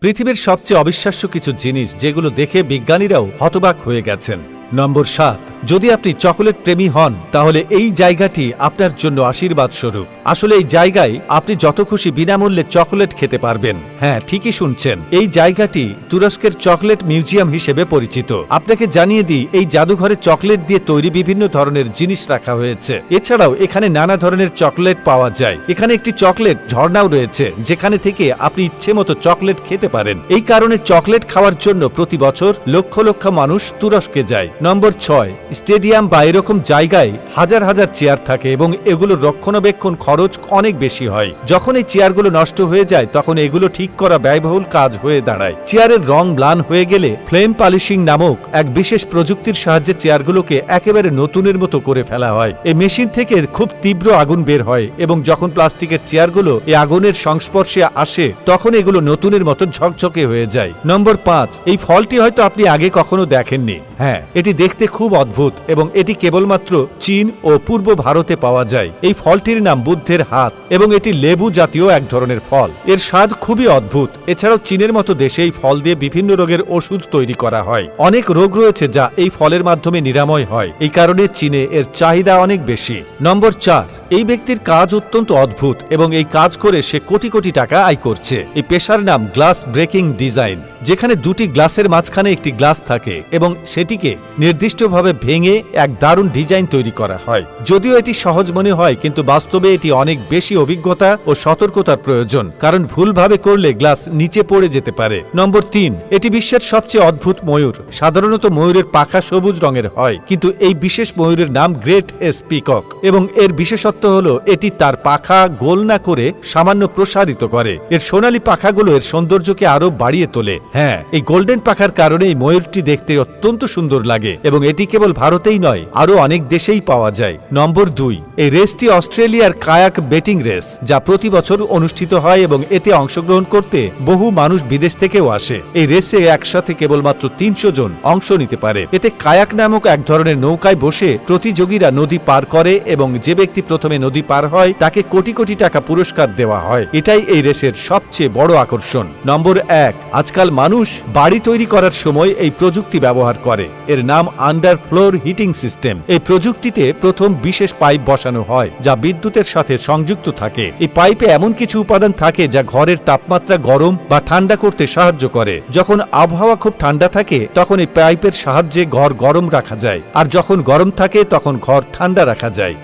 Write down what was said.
পৃথিবীর সবচেয়ে অবিশ্বাস্য কিছু জিনিস যেগুলো দেখে বিজ্ঞানীরাও হতবাক হয়ে গেছেন। নম্বর সাত। যদি আপনি চকোলেট প্রেমী হন, তাহলে এই জায়গাটি আপনার জন্য আশীর্বাদ স্বরূপ। আসলে এই জায়গায় আপনি যত খুশি বিনামূল্যে চকোলেট খেতে পারবেন। হ্যাঁ ঠিকই শুনছেন। এই জায়গাটি তুরস্কের চকলেট মিউজিয়াম হিসেবে পরিচিত। আপনাকে জানিয়ে দিই, এই জাদুঘরে চকলেট দিয়ে তৈরি বিভিন্ন ধরনের জিনিস রাখা হয়েছে। এছাড়াও এখানে নানা ধরনের চকলেট পাওয়া যায়। এখানে একটি চকলেট ঝর্ণাও রয়েছে, যেখানে থেকে আপনি ইচ্ছে মতো চকলেট খেতে পারেন। এই কারণে চকলেট খাওয়ার জন্য প্রতি বছর লক্ষ লক্ষ মানুষ তুরস্কে যায়। নম্বর ছয় স্টেডিয়াম বা এরকম জায়গায় হাজার হাজার চেয়ার থাকে এবং এগুলোর রক্ষণাবেক্ষণ খরচ অনেক বেশি হয়। যখন এই চেয়ারগুলো নষ্ট হয়ে যায়, তখন এগুলো ঠিক করা ব্যয়বহুল কাজ হয়ে দাঁড়ায়। চেয়ারের রং ম্লান হয়ে গেলে ফ্লেম পালিশিং নামক এক বিশেষ প্রযুক্তির সাহায্যে চেয়ারগুলোকে একেবারে নতুনের মতো করে ফেলা হয়। এই মেশিন থেকে খুব তীব্র আগুন বের হয় এবং যখন প্লাস্টিকের চেয়ারগুলো এই আগুনের সংস্পর্শে আসে, তখন এগুলো নতুনের মতো ঝকঝকে হয়ে যায়। নম্বর পাঁচ, এই ফলটি হয়তো আপনি আগে কখনো দেখেননি। হ্যাঁ এটি দেখতে খুব অদ্ভুত এবং এটি কেবলমাত্র চীন ও পূর্ব ভারতে পাওয়া যায়। এই ফলটির নাম বুদ্ধের হাত এবং এটি লেবু জাতীয় এক ধরনের ফল। এর স্বাদ খুবই অদ্ভুত। এছাড়াও চীনের মতো দেশে এই ফল দিয়ে বিভিন্ন রোগের ওষুধ তৈরি করা হয়। অনেক রোগ রয়েছে যা এই ফলের মাধ্যমে নিরাময় হয়। এই কারণে চীনে এর চাহিদা অনেক বেশি। নম্বর চার এই ব্যক্তির কাজ অত্যন্ত অদ্ভুত এবং এই কাজ করে সে কোটি কোটি টাকা আয় করছে। এই পেশার নাম গ্লাস ব্রেকিং ডিজাইন, যেখানে দুটি গ্লাসের মাঝখানে একটি গ্লাস থাকে এবং সেটিকে নির্দিষ্টভাবে ভেঙে এক দারুণ ডিজাইন তৈরি করা হয়। যদিও এটি সহজ মনে হয়, কিন্তু বাস্তবে এটি অনেক বেশি অভিজ্ঞতা ও সতর্কতার প্রয়োজন, কারণ ভুলভাবে করলে গ্লাস নিচে পড়ে যেতে পারে। নম্বর তিন, এটি বিশ্বের সবচেয়ে অদ্ভুত ময়ূর, সাধারণত ময়ূরের পাখা সবুজ রঙের হয়, কিন্তু এই বিশেষ ময়ূরের নাম গ্রেট এস পিকক এবং এর বিশেষত্ব হল, এটি তার পাখা গোল না করে সামান্য প্রসারিত করে। এর সোনালী পাখাগুলো এর সৌন্দর্যকে আরও বাড়িয়ে তোলে। হ্যাঁ এই গোল্ডেন পাখার কারণে এই ময়ূরটি দেখতে অত্যন্ত সুন্দর লাগে এবং এটি কেবল ভারতেই নয় আরও অনেক দেশেই পাওয়া যায়। নম্বর দুই, এই রেসটি অস্ট্রেলিয়ার কায়াক বেটিং রেস, যা প্রতি বছর অনুষ্ঠিত হয় এবং এতে অংশগ্রহণ করতে বহু মানুষ বিদেশ থেকেও আসে। এই রেসে একসাথে কেবলমাত্র তিনশো জন অংশ নিতে পারে। এতে কায়াক নামক এক ধরনের নৌকায় বসে প্রতিযোগীরা নদী পার করে এবং যে ব্যক্তি প্রথমে নদী পার হয়, তাকে কোটি কোটি টাকা পুরস্কার দেওয়া হয়। এটাই এই রেসের সবচেয়ে বড় আকর্ষণ। নম্বর এক, আজকাল মানুষ বাড়ি তৈরি করার সময় এই প্রযুক্তি ব্যবহার করে। এর নাম আন্ডার ফ্লোর হিটিং সিস্টেম। এই প্রযুক্তিতে প্রথম বিশেষ পাইপ বসানো হয়, যা বিদ্যুতের সাথে সংযুক্ত থাকে। এই পাইপে এমন কিছু উপাদান থাকে যা ঘরের তাপমাত্রা গরম বা ঠান্ডা করতে সাহায্য করে। যখন আবহাওয়া খুব ঠান্ডা থাকে, তখন এই পাইপের সাহায্যে ঘর গরম রাখা যায়। আর যখন গরম থাকে, তখন ঘর ঠান্ডা রাখা যায়।